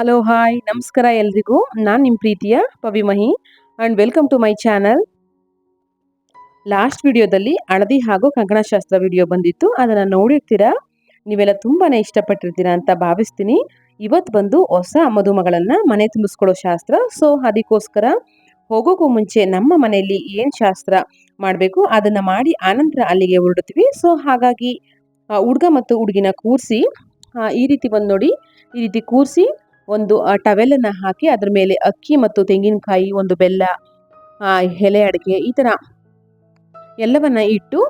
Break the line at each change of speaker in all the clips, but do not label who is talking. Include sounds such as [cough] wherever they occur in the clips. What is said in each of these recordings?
Hello hi ನಮಸ್ಕಾರ ಎಲ್ರಿಗೂ. ನಾನು ನಿಮ್ಮ ಪ್ರೀತಿಯ Pavimahi and welcome to my channel last ವಿಡಿಯೋದಲ್ಲಿ ಹಳದಿ ಹಾಗೂ ಕಂಕಣಶಾಸ್ತ್ರ ವಿಡಿಯೋ ಬಂದಿತ್ತು. ಅದನ್ನು ನೋಡಿರ್ತೀರಾ? ನೀವೆಲ್ಲ ತುಂಬಾ ಇಷ್ಟಪಟ್ಟಿರ್ತೀರಾ ಅಂತ ಭಾವಿಸ್ತೀನಿ. ಇವತ್ತು ಬಂದು ಹೊಸ ಮದುಮಗಳನ್ನು ಮನೆ ತುಂಬಿಸ್ಕೊಳ್ಳೋ ಶಾಸ್ತ್ರ. ಸೊ ಅದಕ್ಕೋಸ್ಕರ ಹೋಗೋಕ್ಕೂ ಮುಂಚೆ ನಮ್ಮ ಮನೆಯಲ್ಲಿ ಏನು ಶಾಸ್ತ್ರ ಮಾಡಬೇಕು ಅದನ್ನು ಮಾಡಿ ಆನಂತರ ಅಲ್ಲಿಗೆ ಹೊರಡ್ತೀವಿ ಸೊ ಹಾಗಾಗಿ ಹುಡುಗ ಮತ್ತು ಹುಡುಗಿನ ಕೂರಿಸಿ ಈ ರೀತಿ ಬಂದು ನೋಡಿ, ಈ ರೀತಿ ಕೂರಿಸಿ ಒಂದು ಟವೆಲನ್ನು ಹಾಕಿ ಅದ್ರ ಮೇಲೆ ಅಕ್ಕಿ ಮತ್ತು ತೆಂಗಿನಕಾಯಿ, ಒಂದು ಬೆಲ್ಲ ಎಲೆ ಅಡಿಕೆ ಈ ಥರ ಎಲ್ಲವನ್ನ ಇಟ್ಟು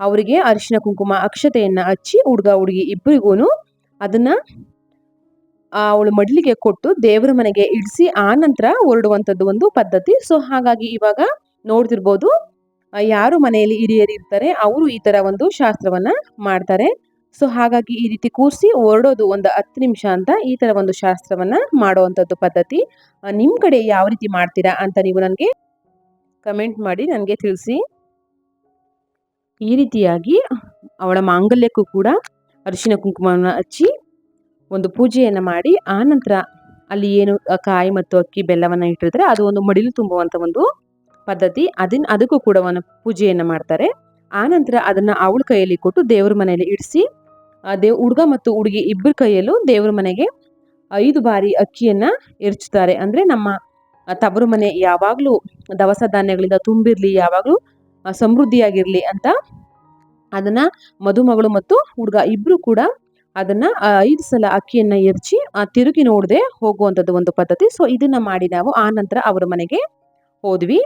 ಅವರಿಗೆ ಅರಿಶಿನ ಕುಂಕುಮ, ಅಕ್ಷತೆಯನ್ನು ಹಚ್ಚಿ ಹುಡುಗ, ಹುಡುಗಿ ಇಬ್ಬರಿಗೂ ಅದನ್ನು ಅವಳು ಮಡ್ಲಿಗೆ ಕೊಟ್ಟು ದೇವರ ಮನೆಗೆ ಇಡಿಸಿ ಆ ನಂತರ ಹೊರಡುವಂಥದ್ದು ಒಂದು ಪದ್ಧತಿ. ಸೊ ಹಾಗಾಗಿ ಇವಾಗ ನೋಡ್ತಿರ್ಬೋದು ಯಾರು ಮನೆಯಲ್ಲಿ ಹಿರಿಯರಿರ್ತಾರೆ, ಅವರು ಈ ಥರ ಒಂದು ಶಾಸ್ತ್ರವನ್ನು ಮಾಡ್ತಾರೆ. ಸೊ ಹಾಗಾಗಿ ಈ ರೀತಿ ಕೂರಿಸಿ ಹೊರಡೋದು ಒಂದು ಹತ್ತು ನಿಮಿಷ ಅಂತ ಈ ಥರ ಒಂದು ಶಾಸ್ತ್ರವನ್ನ ಮಾಡುವಂಥದ್ದು ಪದ್ಧತಿ. ನಿಮ್ಮ ಕಡೆ ಯಾವ ರೀತಿ ಮಾಡ್ತೀರಾ ಅಂತ ನೀವು ನನಗೆ ಕಮೆಂಟ್ ಮಾಡಿ ನನಗೆ ತಿಳಿಸಿ. ಈ ರೀತಿಯಾಗಿ ಅವಳ ಮಾಂಗಲ್ಯಕ್ಕೂ ಕೂಡ ಅರಿಶಿನ ಕುಂಕುಮವನ್ನು ಹಚ್ಚಿ ಒಂದು ಪೂಜೆಯನ್ನು ಮಾಡಿ ಆ ನಂತರ ಅಲ್ಲಿ ಏನು ಕಾಯಿ ಮತ್ತು ಅಕ್ಕಿ ಬೆಲ್ಲವನ್ನು ಇಟ್ಟಿರ್ತಾರೆ ಅದು ಒಂದು ಮಡಿಲು ತುಂಬುವಂಥ ಒಂದು ಪದ್ಧತಿ. ಅದನ್ನ ಅದಕ್ಕೂ ಕೂಡ ಒಂದು ಪೂಜೆಯನ್ನು ಮಾಡ್ತಾರೆ. ಆನಂತರ ನಂತರ ಅದನ್ನು ಅವಳ ಕೈಯಲ್ಲಿ ಕೊಟ್ಟು ದೇವ್ರ ಮನೆಯಲ್ಲಿ ಇಡಿಸಿ ದೇವ್ ಹುಡುಗ ಮತ್ತು ಹುಡುಗಿ ಇಬ್ಬರ ಕೈಯಲ್ಲೂ ದೇವ್ರ ಮನೆಗೆ ಐದು ಬಾರಿ ಅಕ್ಕಿಯನ್ನ ಎರಚುತ್ತಾರೆ. ಅಂದ್ರೆ ನಮ್ಮ ತವರು ಮನೆ ಯಾವಾಗಲೂ ದವಸ ಧಾನ್ಯಗಳಿಂದ ತುಂಬಿರ್ಲಿ, ಯಾವಾಗಲೂ ಸಮೃದ್ಧಿಯಾಗಿರ್ಲಿ ಅಂತ ಅದನ್ನ ಮದುಮಗಳು ಮತ್ತು ಹುಡುಗ ಇಬ್ರು ಕೂಡ ಅದನ್ನ ಐದು ಸಲ ಅಕ್ಕಿಯನ್ನ ಎರಚಿ ತಿರುಗಿ ನೋಡದೆ ಹೋಗುವಂಥದ್ದು ಒಂದು ಪದ್ಧತಿ. ಸೊ ಇದನ್ನ ಮಾಡಿ ನಾವು ಆ ನಂತರ ಅವರ ಮನೆಗೆ ಹೋದ್ವಿ.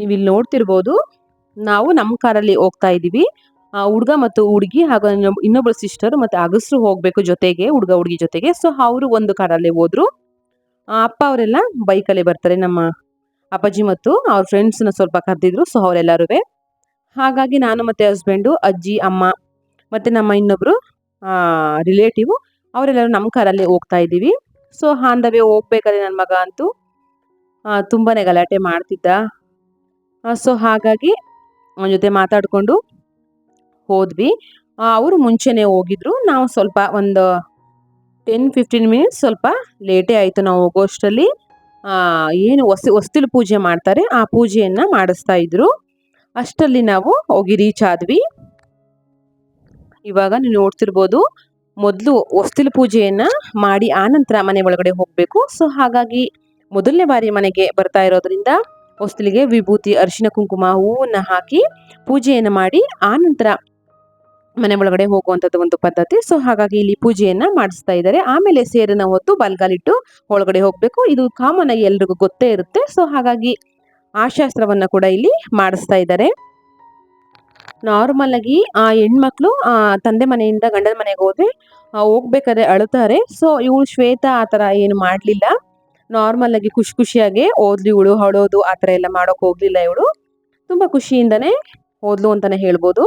ನೀವು ಇಲ್ಲಿ ನೋಡ್ತಿರ್ಬೋದು, ನಾವು ನಮ್ಮ ಕಾರಲ್ಲಿ ಹೋಗ್ತಾ ಇದ್ದೀವಿ. ಹುಡುಗ ಮತ್ತು ಹುಡುಗಿ ಹಾಗೂ ಇನ್ನೊಬ್ಬಳು ಸಿಸ್ಟರ್ ಮತ್ತು ಅಗಸ್ರು ಹೋಗಬೇಕು ಜೊತೆಗೆ, ಹುಡುಗ ಹುಡುಗಿ ಜೊತೆಗೆ. ಸೊ ಅವರು ಒಂದು ಕಾರಲ್ಲಿ ಹೋದ್ರು. ಅಪ್ಪ ಅವರೆಲ್ಲ ಬೈಕಲ್ಲೇ ಬರ್ತಾರೆ, ನಮ್ಮ ಅಪ್ಪಾಜಿ ಮತ್ತು ಅವ್ರ ಫ್ರೆಂಡ್ಸ್ನ ಸ್ವಲ್ಪ ಕರೆದಿದ್ರು ಸೊ ಅವರೆಲ್ಲರೂ ಹಾಗಾಗಿ ನಾನು ಮತ್ತು ಹಸ್ಬೆಂಡು ಅಜ್ಜಿ, ಅಮ್ಮ ಮತ್ತು ನಮ್ಮ ಇನ್ನೊಬ್ಬರು ರಿಲೇಟಿವ್ ಅವರೆಲ್ಲರೂ ನಮ್ಮ ಕಾರಲ್ಲಿ ಹೋಗ್ತಾ ಇದ್ದೀವಿ. ಸೊ ವೇ ಹೋಗ್ಬೇಕಾದ್ರೆ ನನ್ನ ಮಗ ಅಂತೂ ತುಂಬಾ ಗಲಾಟೆ ಮಾಡ್ತಿದ್ದ. ಸೊ ಹಾಗಾಗಿ ಅವನ ಜೊತೆ ಮಾತಾಡಿಕೊಂಡು ಹೋದ್ವಿ. ಅವರು ಮುಂಚೆನೇ ಹೋಗಿದ್ರು. ನಾವು ಸ್ವಲ್ಪ ಒಂದು ಟೆನ್ ಫಿಫ್ಟೀನ್ ಮಿನಿಟ್ಸ್ ಸ್ವಲ್ಪ ಲೇಟೇ ಆಯಿತು ನಾವು ಹೋಗೋಷ್ಟರಲ್ಲಿ. ಏನು ಹೊಸ, ಹೊಸ್ತಿಲು ಪೂಜೆ ಮಾಡ್ತಾರೆ. ಆ ಪೂಜೆಯನ್ನು ಮಾಡಿಸ್ತಾ ಇದ್ರು. ಅಷ್ಟರಲ್ಲಿ ನಾವು ಹೋಗಿ ರೀಚ್ ಆದ್ವಿ. ಇವಾಗ ನೀವು ನೋಡ್ತಿರ್ಬೋದು, ಮೊದಲು ಹೊಸ್ತಿಲು ಪೂಜೆಯನ್ನು ಮಾಡಿ ಆನಂತರ ಮನೆ ಒಳಗಡೆ ಹೋಗಬೇಕು. ಸೊ ಹಾಗಾಗಿ ಮೊದಲನೇ ಬಾರಿ ಮನೆಗೆ ಬರ್ತಾ ಇರೋದ್ರಿಂದ ಹೊಸ್ತಿಲಿಗೆ ವಿಭೂತಿ, ಅರಿಶಿನ, ಕುಂಕುಮ ಹೂವನ್ನ ಹಾಕಿ ಪೂಜೆಯನ್ನು ಮಾಡಿ ಆ ನಂತರ ಮನೆ ಒಳಗಡೆ ಹೋಗುವಂಥದ್ದು ಒಂದು ಪದ್ಧತಿ. ಸೊ ಹಾಗಾಗಿ ಇಲ್ಲಿ ಪೂಜೆಯನ್ನ ಮಾಡಿಸ್ತಾ ಇದ್ದಾರೆ. ಆಮೇಲೆ ಸೇರನ್ನ ಹೊತ್ತು ಬಲ್ಗಾಲಿಟ್ಟು ಒಳಗಡೆ ಹೋಗ್ಬೇಕು. ಇದು ಕಾಮನ್ ಆಗಿ ಎಲ್ರಿಗೂ ಗೊತ್ತೇ ಇರುತ್ತೆ. ಸೊ ಹಾಗಾಗಿ ಆ ಶಾಸ್ತ್ರವನ್ನ ಕೂಡ ಇಲ್ಲಿ ಮಾಡಿಸ್ತಾ ಇದ್ದಾರೆ. ನಾರ್ಮಲ್ ಆಗಿ ಆ ಹೆಣ್ಮಕ್ಳು, ಆ ತಂದೆ ಮನೆಯಿಂದ ಗಂಡನ ಮನೆಗೆ ಹೋದ್ರೆ ಹೋಗ್ಬೇಕಾದ್ರೆ ಅಳುತ್ತಾರೆ. ಸೊ ಇವಳು ಶ್ವೇತ ಆ ಥರ ಏನು ಮಾಡಲಿಲ್ಲ. ನಾರ್ಮಲ್ ಆಗಿ ಖುಷಿ ಖುಷಿಯಾಗಿ ಓದ್ಲಿ ಇವಳು ಹಳೋದು ಆ ಥರ ಎಲ್ಲ ಮಾಡೋಕೆ ಹೋಗ್ಲಿಲ್ಲ ಇವಳು. ತುಂಬ ಖುಷಿಯಿಂದನೇ ಓದ್ಲು ಅಂತಾನೆ ಹೇಳ್ಬೋದು.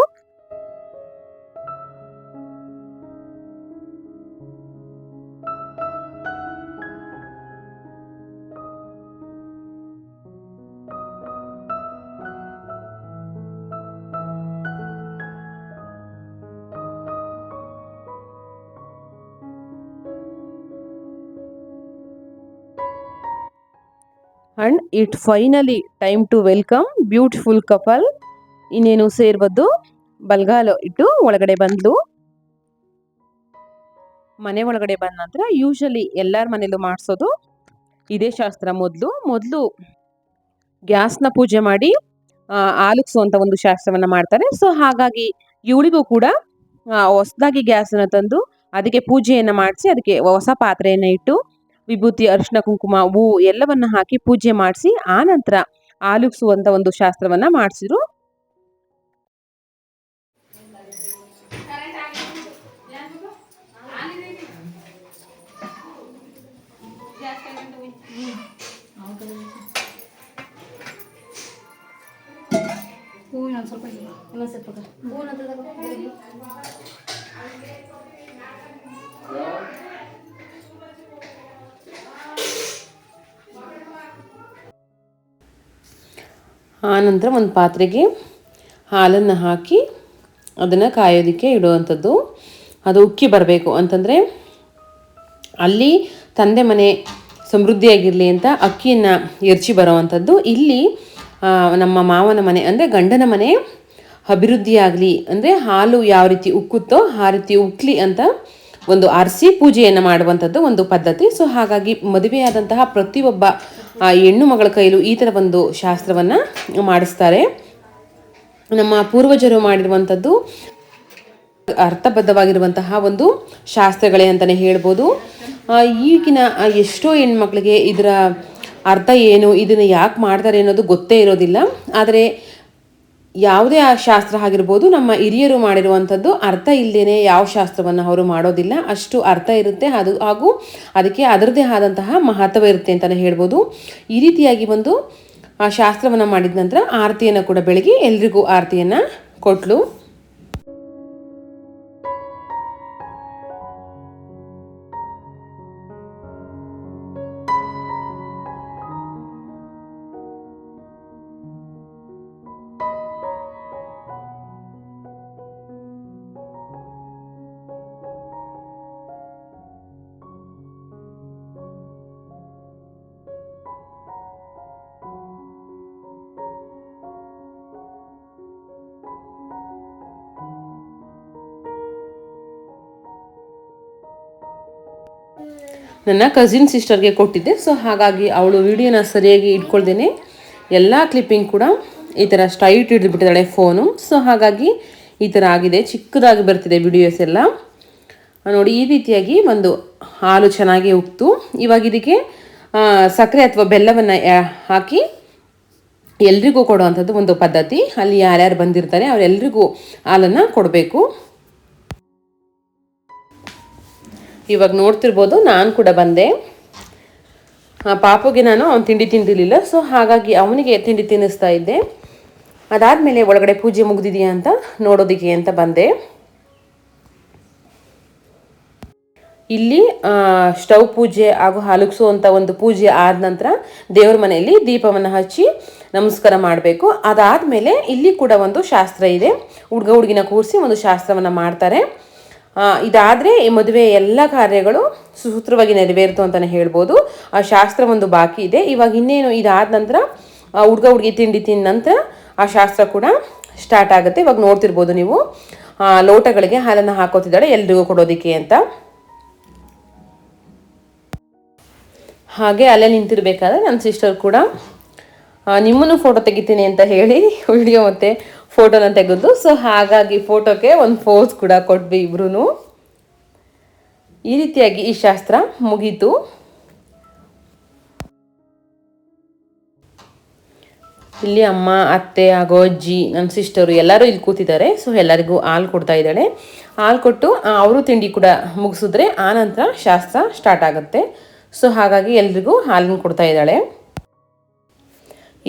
And it finally time to welcome beautiful couple ಇನ್ನೇನು ಸೇರ್ಬೋದು ಬಲ್ಗಾಲು ಇಟ್ಟು ಒಳಗಡೆ ಬಂದ್ಲು. ಮನೆ ಒಳಗಡೆ ಬಂದ ನಂತರ ಯೂಶಲಿ ಎಲ್ಲರ ಮನೇಲೂ ಮಾಡಿಸೋದು ಇದೇ ಶಾಸ್ತ್ರ ಮೊದಲು. ಮೊದಲು ಗ್ಯಾಸ್ನ ಪೂಜೆ ಮಾಡಿ ಆಲುಕ್ಸುವಂಥ ಒಂದು ಶಾಸ್ತ್ರವನ್ನು ಮಾಡ್ತಾರೆ. ಸೊ ಹಾಗಾಗಿ ಇವಳಿಗೂ ಕೂಡ ಹೊಸದಾಗಿ ಗ್ಯಾಸನ್ನು ತಂದು, ಅದಕ್ಕೆ ಪೂಜೆಯನ್ನು ಮಾಡಿಸಿ, ಅದಕ್ಕೆ ಹೊಸ ಪಾತ್ರೆಯನ್ನು ಇಟ್ಟು ವಿಭೂತಿ ಅರಿಶಿನ ಕುಂಕುಮ ಹೂ ಎಲ್ಲವನ್ನ ಹಾಕಿ ಪೂಜೆ ಮಾಡಿಸಿ ಆ ನಂತರ ಆಲುಗಿಸುವಂತ ಒಂದು ಶಾಸ್ತ್ರವನ್ನ ಮಾಡಿಸಿದ್ರು.
ಸ್ವಲ್ಪ ಹೂವಿನ
ಆನಂತರ ಒಂದು ಪಾತ್ರೆಗೆ ಹಾಲನ್ನು ಹಾಕಿ ಅದನ್ನು ಕಾಯೋದಕ್ಕೆ ಇಡುವಂಥದ್ದು. ಅದು ಉಕ್ಕಿ ಬರಬೇಕು ಅಂತಂದರೆ ಅಲ್ಲಿ ತಂದೆ ಮನೆ ಸಮೃದ್ಧಿಯಾಗಿರಲಿ ಅಂತ ಅಕ್ಕಿಯನ್ನು ಎರಚಿ ಬರೋವಂಥದ್ದು. ಇಲ್ಲಿ ನಮ್ಮ ಮಾವನ ಮನೆ ಅಂದರೆ ಗಂಡನ ಮನೆ ಅಭಿವೃದ್ಧಿಯಾಗಲಿ ಅಂದರೆ ಹಾಲು ಯಾವ ರೀತಿ ಉಕ್ಕುತ್ತೋ ಆ ರೀತಿ ಉಕ್ಕಲಿ ಅಂತ ಒಂದು ಆರಿಸಿ ಪೂಜೆಯನ್ನು ಮಾಡುವಂಥದ್ದು ಒಂದು ಪದ್ಧತಿ. ಸೊ ಹಾಗಾಗಿ ಮದುವೆಯಾದಂತಹ ಪ್ರತಿಯೊಬ್ಬ ಹೆಣ್ಣು ಮಗಳ ಕೈಲೂ ಈ ಥರ ಒಂದು ಶಾಸ್ತ್ರವನ್ನು ಮಾಡಿಸ್ತಾರೆ. ನಮ್ಮ ಪೂರ್ವಜರು ಮಾಡಿರುವಂಥದ್ದು ಅರ್ಥಬದ್ಧವಾಗಿರುವಂತಹ ಒಂದು ಶಾಸ್ತ್ರಗಳೇ ಅಂತಲೇ ಹೇಳ್ಬೋದು. ಈಗಿನ ಎಷ್ಟೋ ಹೆಣ್ಮಕ್ಳಿಗೆ ಇದರ ಅರ್ಥ ಏನು, ಇದನ್ನು ಯಾಕೆ ಮಾಡ್ತಾರೆ ಅನ್ನೋದು ಗೊತ್ತೇ ಇರೋದಿಲ್ಲ. ಆದರೆ ಯಾವುದೇ ಆ ಶಾಸ್ತ್ರ ಆಗಿರ್ಬೋದು, ನಮ್ಮ ಹಿರಿಯರು ಮಾಡಿರುವಂಥದ್ದು ಅರ್ಥ ಇಲ್ಲದೇ ಯಾವ ಶಾಸ್ತ್ರವನ್ನು ಅವರು ಮಾಡೋದಿಲ್ಲ. ಅಷ್ಟು ಅರ್ಥ ಇರುತ್ತೆ. ಅದು ಹಾಗೂ ಅದಕ್ಕೆ ಅದರದೇ ಆದಂತಹ ಮಹತ್ವ ಇರುತ್ತೆ ಅಂತಲೇ ಹೇಳ್ಬೋದು. ಈ ರೀತಿಯಾಗಿ ಒಂದು ಆ ಶಾಸ್ತ್ರವನ್ನು ಮಾಡಿದ ನಂತರ ಆರತಿಯನ್ನು ಕೂಡ ಬೆಳಗ್ಗೆ ಎಲ್ರಿಗೂ ಆರತಿಯನ್ನು ಕೊಟ್ಲು. ನನ್ನ ಕಸಿನ್ ಸಿಸ್ಟರ್ಗೆ ಕೊಟ್ಟಿದ್ದೆ. ಸೊ ಹಾಗಾಗಿ ಅವಳು ವಿಡಿಯೋನ ಸರಿಯಾಗಿ ಇಟ್ಕೊಳ್ದೇನೆ. ಎಲ್ಲ ಕ್ಲಿಪ್ಪಿಂಗ್ ಕೂಡ ಈ ಥರ ಸ್ಟ್ರೈಟ್ ಹಿಡಿದುಬಿಟ್ಟಿದ್ದಾಳೆ ಫೋನು ಸೊ ಹಾಗಾಗಿ ಈ ಥರ ಆಗಿದೆ. ಚಿಕ್ಕದಾಗಿ ಬರ್ತಿದೆ ವಿಡಿಯೋಸ್ ಎಲ್ಲ. ನೋಡಿ, ಈ ರೀತಿಯಾಗಿ ಒಂದು ಹಾಲು ಚೆನ್ನಾಗಿ ಉಕ್ತು. ಇವಾಗ ಇದಕ್ಕೆ ಸಕ್ಕರೆ ಅಥವಾ ಬೆಲ್ಲವನ್ನು ಹಾಕಿ ಎಲ್ರಿಗೂ ಕೊಡುವಂಥದ್ದು ಒಂದು ಪದ್ಧತಿ. ಅಲ್ಲಿ ಯಾರ್ಯಾರು ಬಂದಿರ್ತಾರೆ, ಅವರೆಲ್ರಿಗೂ ಹಾಲನ್ನು ಕೊಡಬೇಕು. ಇವಾಗ ನೋಡ್ತಿರ್ಬೋದು, ನಾನು ಕೂಡ ಬಂದೆ. ಪಾಪುಗೆ ನಾನು ಅವ್ನು ತಿಂಡಿ ತಿಂದಿರಲಿಲ್ಲ ಸೊ ಹಾಗಾಗಿ ಅವನಿಗೆ ತಿಂಡಿ ತಿನ್ನಿಸ್ತಾ ಇದ್ದೆ. ಅದಾದಮೇಲೆ ಒಳಗಡೆ ಪೂಜೆ ಮುಗ್ದಿದೆಯಾ ಅಂತ ನೋಡೋದಕ್ಕೆ ಅಂತ ಬಂದೆ. ಇಲ್ಲಿ ಸ್ಟವ್ ಪೂಜೆ ಹಾಗೂ ಅಂತ ಒಂದು ಪೂಜೆ ಆದ ನಂತರ ದೇವರ ಮನೆಯಲ್ಲಿ ದೀಪವನ್ನು ಹಚ್ಚಿ ನಮಸ್ಕಾರ ಮಾಡಬೇಕು. ಅದಾದಮೇಲೆ ಇಲ್ಲಿ ಕೂಡ ಒಂದು ಶಾಸ್ತ್ರ ಇದೆ. ಹುಡುಗ ಹುಡುಗಿನ ಕೂರಿಸಿ ಒಂದು ಶಾಸ್ತ್ರವನ್ನು ಮಾಡ್ತಾರೆ. ಇದಾದರೆ ಈ ಮದುವೆ ಎಲ್ಲ ಕಾರ್ಯಗಳು ಸುಸೂತ್ರವಾಗಿ ನೆರವೇರಿತು ಅಂತಲೇ ಹೇಳ್ಬೋದು. ಆ, ಶಾಸ್ತ್ರ ಒಂದು ಬಾಕಿ ಇದೆ. ಇವಾಗ ಇನ್ನೇನು ಇದಾದ ನಂತರ ಹುಡುಗ ಹುಡುಗಿ ತಿಂಡಿ ತಿಂದ ನಂತರ ಆ ಶಾಸ್ತ್ರ ಕೂಡ ಸ್ಟಾರ್ಟ್ ಆಗುತ್ತೆ. ಇವಾಗ ನೋಡ್ತಿರ್ಬೋದು ನೀವು. ಲೋಟಗಳಿಗೆ ಹಾಲನ್ನು ಹಾಕೋತಿದ್ದಾಳೆ, ಎಲ್ರಿಗೂ ಕೊಡೋದಕ್ಕೆ ಅಂತ. ಹಾಗೆ ಅಲ್ಲೇ ನಿಂತಿರ್ಬೇಕಾದ್ರೆ ನನ್ನ ಸಿಸ್ಟರ್ ಕೂಡ ನಿಮ್ಮನ್ನು ಫೋಟೋ ತೆಗಿತೀನಿ ಅಂತ ಹೇಳಿ [laughs] ವಿಡಿಯೋ ಮತ್ತು ಫೋಟೋನ ತೆಗೆದು, ಸೊ ಹಾಗಾಗಿ ಫೋಟೋಕ್ಕೆ ಒಂದು ಫೋಸ್ ಕೂಡ ಕೊಟ್ವಿ ಇಬ್ರು ಈ ರೀತಿಯಾಗಿ ಈ ಶಾಸ್ತ್ರ ಮುಗೀತು. ಇಲ್ಲಿ ಅಮ್ಮ, ಅತ್ತೆ, ಹಾಗೂ ಅಜ್ಜಿ ನನ್ನ ಸಿಸ್ಟರು ಎಲ್ಲರೂ ಇಲ್ಲಿ ಕೂತಿದ್ದಾರೆ, ಸೊ ಎಲ್ಲರಿಗೂ ಹಾಲು ಕೊಡ್ತಾ ಇದ್ದಾಳೆ. ಹಾಲು ಕೊಟ್ಟು ಅವರು ತಿಂಡಿ ಕೂಡ ಮುಗಿಸಿದ್ರೆ ಆನಂತರ ಶಾಸ್ತ್ರ ಸ್ಟಾರ್ಟ್ ಆಗುತ್ತೆ. ಸೊ ಹಾಗಾಗಿ ಎಲ್ರಿಗೂ ಹಾಲನ್ನು ಕೊಡ್ತಾ ಇದ್ದಾಳೆ.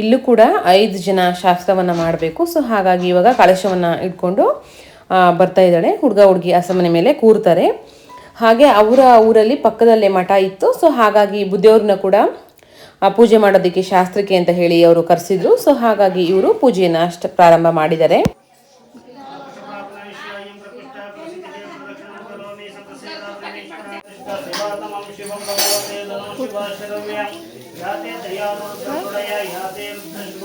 ಇಲ್ಲೂ ಕೂಡ ಐದು ಜನ ಶಾಸ್ತ್ರವನ್ನು ಮಾಡಬೇಕು. ಸೊ ಹಾಗಾಗಿ ಇವಾಗ ಕಳಶವನ್ನು ಇಟ್ಕೊಂಡು ಬರ್ತಾ ಇದ್ದಾಳೆ. ಹುಡುಗ, ಹುಡುಗಿ ಅಸಮನೆ ಮೇಲೆ ಕೂರ್ತಾರೆ. ಹಾಗೆ ಅವರ ಊರಲ್ಲಿ ಪಕ್ಕದಲ್ಲೇ ಮಠ ಇತ್ತು. ಸೊ ಹಾಗಾಗಿ ಬುದ್ಧಿಯವ್ರನ್ನ ಕೂಡ ಪೂಜೆ ಮಾಡೋದಕ್ಕೆ ಶಾಸ್ತ್ರಕ್ಕೆ ಅಂತ ಹೇಳಿ ಅವರು ಕರೆಸಿದ್ರು. ಸೊ ಹಾಗಾಗಿ ಇವರು ಪೂಜೆಯನ್ನು ಅಷ್ಟು ಪ್ರಾರಂಭ ಮಾಡಿದ್ದಾರೆ.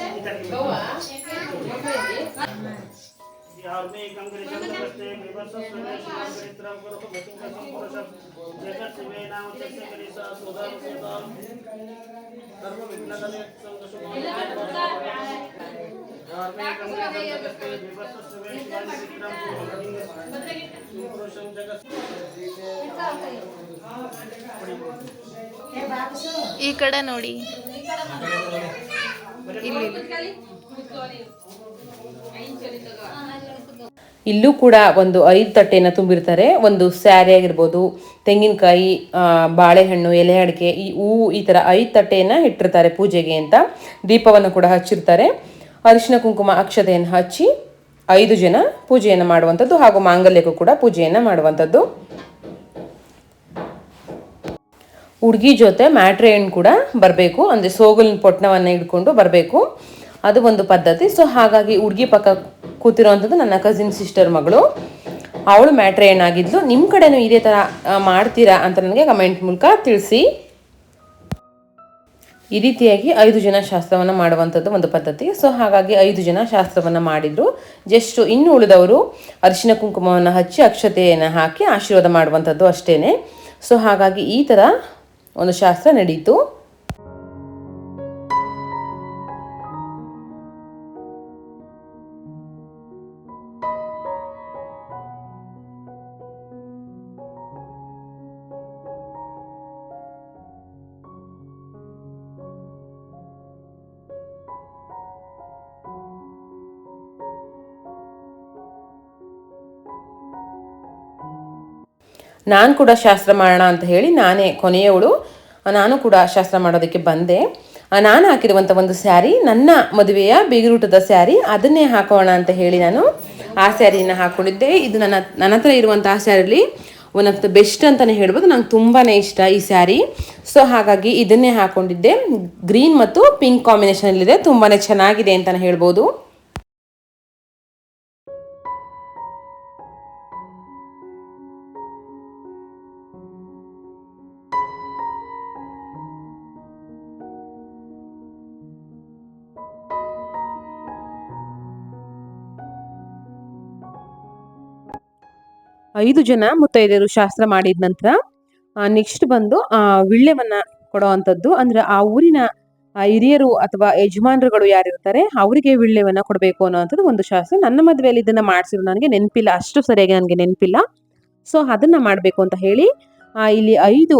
ಸುಧಾ ದೈವಾಭಿಷೇಕ ಹಿಂದ ಸಂಭರ್ವಾನ ಜಂಬೋ ಯಥೋ ಜ್ಞಾನ ಯಾರ್ಮೇಕಂ ಗರಿಜಂತಸ್ತೆ ವಿವರ್ಸಸ್ವೇ ಶಿವಗರಿತ್ರಂ ಕರೋತು ಗತಿಂ ಸಂಪುರುಷಂ ಜಗತ್ ಶಿವೇ ನಾಮ ತಸ್ಯ ಗರಿಸಾ ಸುಧಾ ಸುಧಾ ಸರ್ವ ವಿಘ್ನಗಲೆ ಸಂಗಶುಭ ಯಾರ್ಮೇಕಂ ಗರಿಜಂತಸ್ತೆ ವಿವರ್ಸಸ್ವೇ ಶಿವಗರಿತ್ರಂ ಕರೋತು ಗತಿಂ ಸಂಪುರುಷಂ ಜಗತ್
ಈ ಕಡೆ ನೋಡಿ ಇಲ್ಲಿ
ಕೂಡ ಒಂದು ಐದು ತಟ್ಟೆಯನ್ನು ತುಂಬಿರ್ತಾರೆ. ಒಂದು ಸ್ಯಾರಿ ಆಗಿರ್ಬೋದು, ತೆಂಗಿನಕಾಯಿ ಬಾಳೆಹಣ್ಣು ಎಲೆ ಅಡಿಕೆ ಈ ಹೂವು ಈ ಥರ ಐದು ತಟ್ಟೆಯನ್ನು ಇಟ್ಟಿರ್ತಾರೆ ಪೂಜೆಗೆ ಅಂತ ದೀಪವನ್ನು ಕೂಡ ಹಚ್ಚಿರ್ತಾರೆ. ಅರಿಶಿನ ಕುಂಕುಮ ಅಕ್ಷತೆಯನ್ನು ಹಚ್ಚಿ ಐದು ಜನ ಪೂಜೆಯನ್ನು ಮಾಡುವಂಥದ್ದು ಹಾಗೂ ಮಾಂಗಲ್ಯಕ್ಕೂ ಕೂಡ ಪೂಜೆಯನ್ನು ಮಾಡುವಂಥದ್ದು. ಹುಡುಗಿ ಜೊತೆ ಮ್ಯಾಟ್ರೆ ಹೆಣ್ಣು ಕೂಡ ಬರಬೇಕು. ಅಂದರೆ ಸೋಗಲಿನ ಪೊಟ್ಟಣವನ್ನು ಹಿಡ್ಕೊಂಡು ಬರಬೇಕು. ಅದು ಒಂದು ಪದ್ಧತಿ. ಸೊ ಹಾಗಾಗಿ ಹುಡುಗಿ ಪಕ್ಕ ಕೂತಿರೋವಂಥದ್ದು ನನ್ನ ಕಸಿನ್ ಸಿಸ್ಟರ್ ಮಗಳು. ಅವಳು ಮ್ಯಾಟ್ರೆ ಹೆಣ್ಣಾಗಿದ್ಲು ನಿಮ್ಮ ಕಡೆನೂ ಇದೇ ಥರ ಮಾಡ್ತೀರಾ ಅಂತ ನನಗೆ ಕಮೆಂಟ್ ಮೂಲಕ ತಿಳಿಸಿ. ಈ ರೀತಿಯಾಗಿ ಐದು ಜನ ಶಾಸ್ತ್ರವನ್ನು ಮಾಡುವಂಥದ್ದು ಒಂದು ಪದ್ಧತಿ. ಸೊ ಹಾಗಾಗಿ ಐದು ಜನ ಶಾಸ್ತ್ರವನ್ನು ಮಾಡಿದರು. ಜಸ್ಟ್ ಇನ್ನು ಉಳಿದವರು ಅರಿಶಿನ ಕುಂಕುಮವನ್ನು ಹಚ್ಚಿ ಅಕ್ಷತೆಯನ್ನು ಹಾಕಿ ಆಶೀರ್ವಾದ ಮಾಡುವಂಥದ್ದು ಅಷ್ಟೇ ಸೊ ಹಾಗಾಗಿ ಈ ಥರ ಒಂದು ಶಾಸ್ತ್ರ ನಡೀತು. ನಾನು ಕೂಡ ಶಾಸ್ತ್ರ ಮಾಡೋಣ ಅಂತ ಹೇಳಿ ನಾನೇ ಕೊನೆಯವಳು. ನಾನು ಕೂಡ ಶಾಸ್ತ್ರ ಮಾಡೋದಕ್ಕೆ ಬಂದೆ. ನಾನು ಹಾಕಿರುವಂಥ ಒಂದು ಸ್ಯಾರಿ, ನನ್ನ ಮದುವೆಯ ಬೀಗರೂಟದ ಸ್ಯಾರಿ, ಅದನ್ನೇ ಹಾಕೋಣ ಅಂತ ಹೇಳಿ ನಾನು ಆ ಸ್ಯಾರಿಯನ್ನು ಹಾಕ್ಕೊಂಡಿದ್ದೆ ಇದು ನನ್ನ ನನ್ನ ಹತ್ರ ಆ ಸ್ಯಾರಿಲಿ ಒನ್ ಆಫ್ ದ ಬೆಸ್ಟ್ ಅಂತಲೇ ಹೇಳ್ಬೋದು. ನಂಗೆ ತುಂಬಾ ಇಷ್ಟ ಈ ಸ್ಯಾರಿ. ಸೊ ಹಾಗಾಗಿ ಇದನ್ನೇ ಹಾಕ್ಕೊಂಡಿದ್ದೆ ಗ್ರೀನ್ ಮತ್ತು ಪಿಂಕ್ ಕಾಂಬಿನೇಷನಲ್ಲಿದೆ ತುಂಬಾ ಚೆನ್ನಾಗಿದೆ ಅಂತಲೇ ಹೇಳ್ಬೋದು. ಐದು ಜನ ಮುತ್ತೈದೆಯರು ಶಾಸ್ತ್ರ ಮಾಡಿದ ನಂತರ ನೆಕ್ಸ್ಟ್ ಬಂದು ಆ, ಕೊಡೋ ಕೊಡುವಂಥದ್ದು. ಅಂದ್ರೆ ಆ ಊರಿನ ಹಿರಿಯರು ಅಥವಾ ಯಜಮಾನರುಗಳು ಯಾರಿರ್ತಾರೆ ಅವರಿಗೆ ವಿಳ್ಯವನ್ನು ಕೊಡಬೇಕು ಅನ್ನೋವಂಥದ್ದು ಒಂದು ಶಾಸ್ತ್ರ. ನನ್ನ ಮದುವೆಯಲ್ಲಿ ಇದನ್ನ ಮಾಡಿಸಿದ್ರು. ನನಗೆ ನೆನಪಿಲ್ಲ. ಅಷ್ಟು ಸರಿಯಾಗಿ ನನಗೆ ನೆನಪಿಲ್ಲ. ಸೊ ಅದನ್ನ ಮಾಡಬೇಕು ಅಂತ ಹೇಳಿ ಇಲ್ಲಿ ಐದು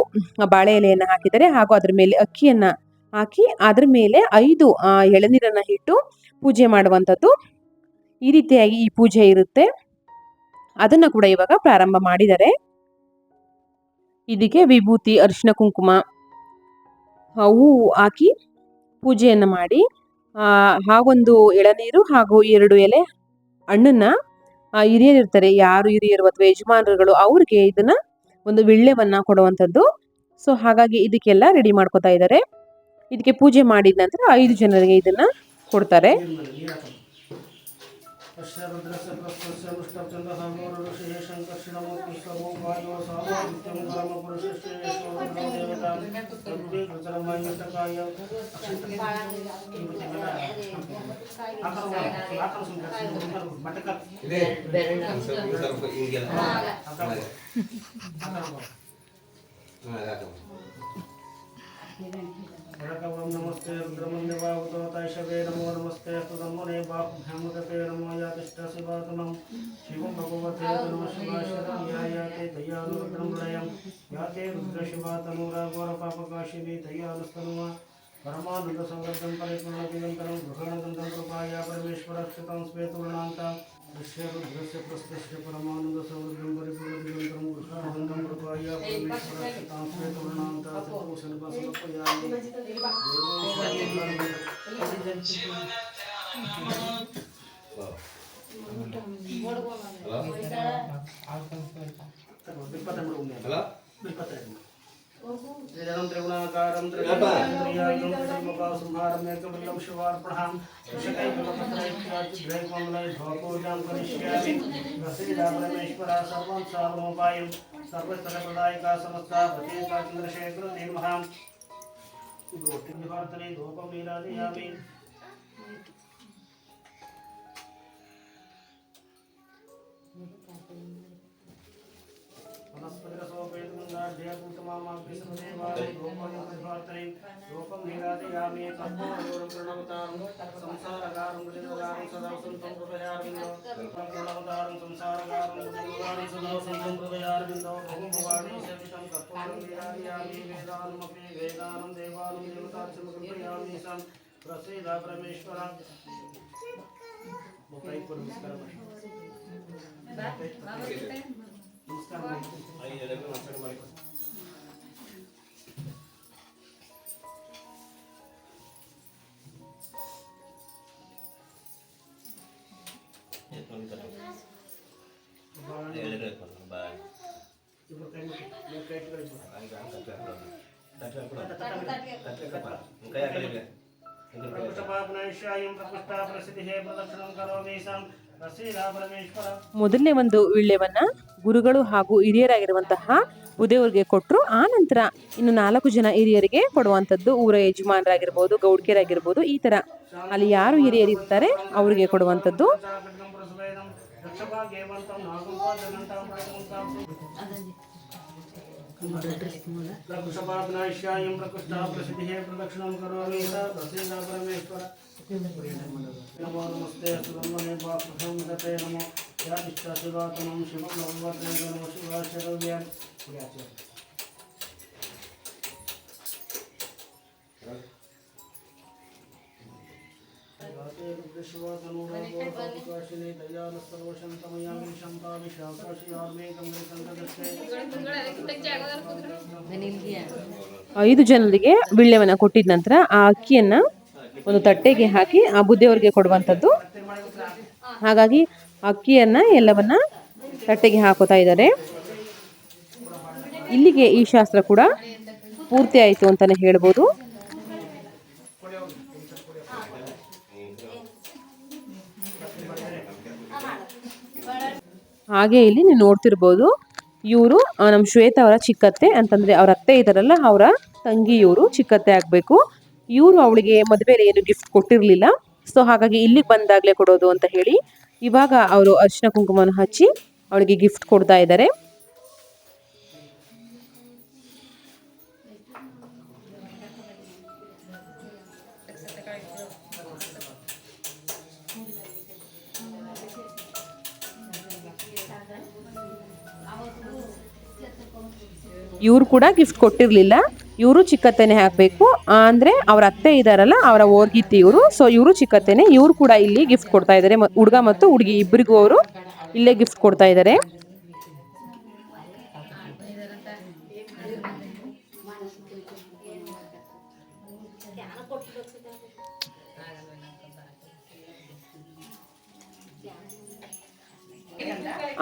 ಬಾಳೆ ಎಲೆಯನ್ನು ಹಾಕಿದ್ದಾರೆ. ಹಾಗೂ ಅದ್ರ ಮೇಲೆ ಅಕ್ಕಿಯನ್ನ ಹಾಕಿ ಅದ್ರ ಮೇಲೆ ಐದು ಎಳನೀರನ್ನ ಇಟ್ಟು ಪೂಜೆ ಮಾಡುವಂಥದ್ದು. ಈ ರೀತಿಯಾಗಿ ಈ ಪೂಜೆ ಇರುತ್ತೆ. ಅದನ್ನ ಕೂಡ ಇವಾಗ ಪ್ರಾರಂಭ ಮಾಡಿದ್ದಾರೆ. ಇದಕ್ಕೆ ವಿಭೂತಿ ಅರಿಶಿನ ಕುಂಕುಮ ಹೂವು ಹಾಕಿ ಪೂಜೆಯನ್ನು ಮಾಡಿ ಹಾಗೊಂದು ಎಳನೀರು ಹಾಗೂ ಎರಡು ಎಲೆ ಹಣ್ಣನ್ನ ಹಿರಿಯರಿರ್ತಾರೆ ಯಾರು ಹಿರಿಯರು ಅಥವಾ ಯಜಮಾನರುಗಳು, ಅವ್ರಿಗೆ ಇದನ್ನ ಒಂದು ವಿಳ್ಳೆವನ್ನ ಕೊಡುವಂಥದ್ದು. ಸೊ ಹಾಗಾಗಿ ಇದಕ್ಕೆಲ್ಲ ರೆಡಿ ಮಾಡ್ಕೋತಾ ಇದ್ದಾರೆ. ಇದಕ್ಕೆ ಪೂಜೆ ಮಾಡಿದ ನಂತರ ಐದು ಜನರಿಗೆ ಇದನ್ನ ಕೊಡ್ತಾರೆ.
ष्टचन्द्रसमोरुषये शङ्कर्षिणमुत्कृष्टमो वायो सामादित्यं ब्रह्मपुरुषश्रेष्ठोदेवतां सर्वे
कृतरमायुष्टकाय మటక
षडकवं नमस्ते रुद्रमन्य वागुतवताशवे नमो नमस्ते सुदम्बने वाग्भ्यमृतके नमो यातिष्ठशिवातनं शिवं भगवते नमः शिवाशरं या याते दयानुरुद्रं लयं याते रुद्रशिवा तनुराघोरपापकाशिनी दयानुस्तनुमा परमानन्दसंवृद्धं परिपूर्णदिगन्तरं गृहाणदन्तं कृपाया परमेश्वरक्षितं स्वेतुर्णान्ताम् దృశ్యపురస్పృశ్య పరమానంద సౌరభ్యం పరిపూర్ణం కృష్ణానందం కృపాయా పరమేశ్వరాం
శ్వేతవర్ణాం
తాసూషణపయామి బిల్పతండి బిల్పతండి त्रिजनं त्रिगुणाकारं त्रिगुणाकारं शिवार्पणां कृषकैकपत्रैक्याद्वैकमङ्गलैभवपूजां करिष्यामि भसीदापरमेश्वरा सर्वं सार्वमुपायं सर्वस्तरप्रदायिका समस्ता प्रत्येका चन्द्रशेखरदेवः रोटिनिवार्तने धूपं नीरादयामि Thank you. రూపం నిరాదయామి తత్వోరం ప్రణవతారం సంసారకారం గుణవతారం సదా సంతం కృపయారవిందో ప్రణవతారం సంసారకారం గుణవతారం సదా సంతం కృపయారవిందో బహుభవాణి సవితం తత్వోరం నిరాదయామి వేదానమపి వేదానం దేవానం దేవతార్చన కృపయామి సం ప్రసీద పరమేశ్వర నమస్కారం
ಮೊದಲನೇ ಒಂದು ವಿಳ್ಯವನ್ನ ಗುರುಗಳು ಹಾಗೂ ಹಿರಿಯರಾಗಿರುವಂತಹ ಉದಯವರಿಗೆ ಕೊಟ್ಟರು ಆ ನಂತರ ಇನ್ನು ನಾಲ್ಕು ಜನ ಹಿರಿಯರಿಗೆ ಕೊಡುವಂಥದ್ದು ಊರ ಯಜಮಾನರಾಗಿರ್ಬೋದು, ಗೌಡ್ಕೆರಾಗಿರ್ಬೋದು, ಈ ಥರ ಅಲ್ಲಿ ಯಾರು ಹಿರಿಯರಿರ್ತಾರೆ, ಅವರಿಗೆ ಕೊಡುವಂಥದ್ದು.
ಕರೋಮಿ ಪರಮೇಶ್ವರ.
ಐದು ಜನರಿಗೆ ಬಿಳ್ಳೆವನ್ನ ಕೊಟ್ಟಿದ ನಂತರ ಆ ಅಕ್ಕಿಯನ್ನ ಒಂದು ತಟ್ಟೆಗೆ ಹಾಕಿ ಆ ಬುದ್ಧಿಯವ್ರಿಗೆ ಕೊಡುವಂಥದ್ದು. ಹಾಗಾಗಿ ಅಕ್ಕಿಯನ್ನ ಎಲ್ಲವನ್ನ ತಟ್ಟೆಗೆ ಹಾಕೋತಾ ಇದ್ದಾರೆ. ಇಲ್ಲಿಗೆ ಈ ಶಾಸ್ತ್ರ ಕೂಡ ಪೂರ್ತಿ ಆಯಿತು ಅಂತಾನೆ ಹೇಳ್ಬೋದು. ಹಾಗೆ ಇಲ್ಲಿ ನೀವು ನೋಡ್ತಿರ್ಬೋದು, ಇವರು ನಮ್ಮ ಶ್ವೇತ ಅವರ ಚಿಕ್ಕತ್ತೆ ಅಂತಂದರೆ ಅವರ ಅತ್ತೆ ಇದ್ದಾರಲ್ಲ, ಅವರ ತಂಗಿ ಇವರು ಚಿಕ್ಕತ್ತೆ ಆಗಬೇಕು. ಇವರು ಅವಳಿಗೆ ಮದುವೆಯಲ್ಲಿ ಏನು ಗಿಫ್ಟ್ ಕೊಟ್ಟಿರಲಿಲ್ಲ. ಸೊ ಹಾಗಾಗಿ ಇಲ್ಲಿಗೆ ಬಂದಾಗಲೇ ಕೊಡೋದು ಅಂತ ಹೇಳಿ ಇವಾಗ ಅವರು ಅರ್ಶಿನ ಕುಂಕುಮವನ್ನು ಹಚ್ಚಿ ಅವಳಿಗೆ ಗಿಫ್ಟ್ ಕೊಡ್ತಾ ಇದ್ದಾರೆ. ಇವ್ರು ಕೂಡ ಗಿಫ್ಟ್ ಕೊಟ್ಟಿರಲಿಲ್ಲ. ಇವರು ಚಿಕ್ಕತ್ತೆನೆ ಹಾಕಬೇಕು. ಅಂದರೆ ಅವ್ರ ಅತ್ತೆ ಇದಾರಲ್ಲ, ಅವರ ಓರ್ಗಿತ್ತಿ ಇವರು ಸೊ ಇವರು ಚಿಕ್ಕತ್ತೆನೆ, ಇವರು ಕೂಡ ಇಲ್ಲಿ ಗಿಫ್ಟ್ ಕೊಡ್ತಾ ಇದ್ದಾರೆ ಹುಡುಗ ಮತ್ತು ಹುಡುಗಿ ಇಬ್ಬರಿಗೂ ಅವರು ಇಲ್ಲೇ ಗಿಫ್ಟ್ ಕೊಡ್ತಾ ಇದ್ದಾರೆ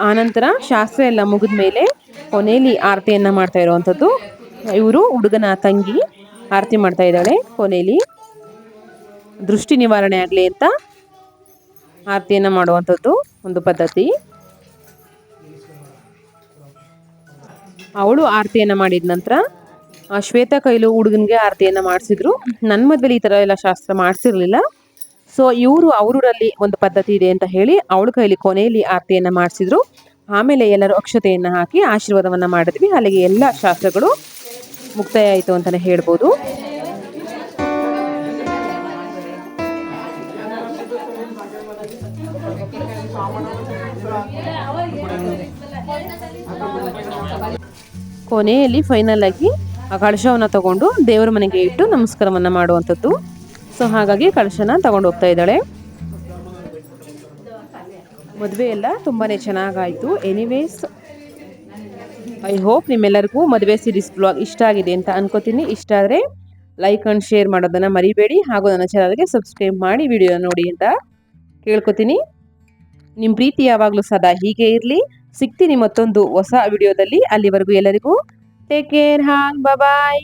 ಆನಂತರ ಶಾಸ್ತ್ರ ಎಲ್ಲ ಮುಗಿದ ಮೇಲೆ ಕೊನೆಯಲ್ಲಿ ಆರತಿಯನ್ನ ಮಾಡ್ತಾ ಇರುವಂಥದ್ದು. ಇವರು ಹುಡುಗನ ತಂಗಿ ಆರತಿ ಮಾಡ್ತಾ ಇದ್ದಾಳೆ ಕೊನೆಯಲ್ಲಿ ದೃಷ್ಟಿ ನಿವಾರಣೆ ಆಗಲಿ ಅಂತ ಆರತಿಯನ್ನು ಮಾಡುವಂಥದ್ದು ಒಂದು ಪದ್ಧತಿ. ಅವಳು ಆರತಿಯನ್ನು ಮಾಡಿದ ನಂತರ ಶ್ವೇತ ಕೈಲು ಹುಡುಗನಿಗೆ ಆರತಿಯನ್ನು ಮಾಡಿಸಿದ್ರು. ನನ್ನ ಮದ್ವೆಲಿ ಈ ಥರ ಎಲ್ಲ ಶಾಸ್ತ್ರ ಮಾಡಿಸಿರ್ಲಿಲ್ಲ. ಸೊ ಇವರು ಅವರಲ್ಲಿ ಒಂದು ಪದ್ಧತಿ ಇದೆ ಅಂತ ಹೇಳಿ ಅವಳು ಕೈಲಿ ಕೊನೆಯಲ್ಲಿ ಆರತಿಯನ್ನು ಮಾಡಿಸಿದ್ರು. ಆಮೇಲೆ ಎಲ್ಲರೂ ಅಕ್ಷತೆಯನ್ನು ಹಾಕಿ ಆಶೀರ್ವಾದವನ್ನು ಮಾಡಿದ್ವಿ. ಅಲ್ಲಿಗೆ ಎಲ್ಲ ಶಾಸ್ತ್ರಗಳು ಮುಕ್ತಾಯ ಆಯಿತು ಅಂತಾನೆ ಹೇಳ್ಬೋದು. ಕೊನೆಯಲ್ಲಿ ಫೈನಲ್ ಆಗಿ ಆ ಕಳಶವನ್ನು ತಗೊಂಡು ದೇವರ ಮನೆಗೆ ಇಟ್ಟು ನಮಸ್ಕಾರವನ್ನು ಮಾಡುವಂಥದ್ದು. ಸೊ ಹಾಗಾಗಿ ಕಳಶನ ತಗೊಂಡು ಹೋಗ್ತಾ ಇದ್ದಾಳೆ. ಮದುವೆ ಎಲ್ಲ ತುಂಬಾ ಚೆನ್ನಾಗಾಯಿತು. ಎನಿವೇಸ್ ಐ ಹೋಪ್ ನಿಮ್ಮೆಲ್ಲರಿಗೂ ಮದುವೆ ಸೀರೀಸ್ ಬ್ಲಾಗ್ ಇಷ್ಟ ಆಗಿದೆ ಅಂತ ಅನ್ಕೋತೀನಿ. ಇಷ್ಟ ಆದರೆ ಲೈಕ್ ಆ್ಯಂಡ್ ಶೇರ್ ಮಾಡೋದನ್ನು ಮರಿಬೇಡಿ. ಹಾಗೂ ನನ್ನ ಚಾನಲ್ಗೆ ಸಬ್ಸ್ಕ್ರೈಬ್ ಮಾಡಿ ವಿಡಿಯೋ ನೋಡಿ ಅಂತ ಕೇಳ್ಕೊತೀನಿ. ನಿಮ್ಮ ಪ್ರೀತಿ ಯಾವಾಗಲೂ ಸದಾ ಹೀಗೆ ಇರಲಿ. ಸಿಗ್ತೀನಿ ಮತ್ತೊಂದು ಹೊಸ ವಿಡಿಯೋದಲ್ಲಿ ಅಲ್ಲಿವರೆಗೂ ಎಲ್ಲರಿಗೂ ಟೇಕ್ ಕೇರ್ ಹಾಲ್ ಬಾಯ್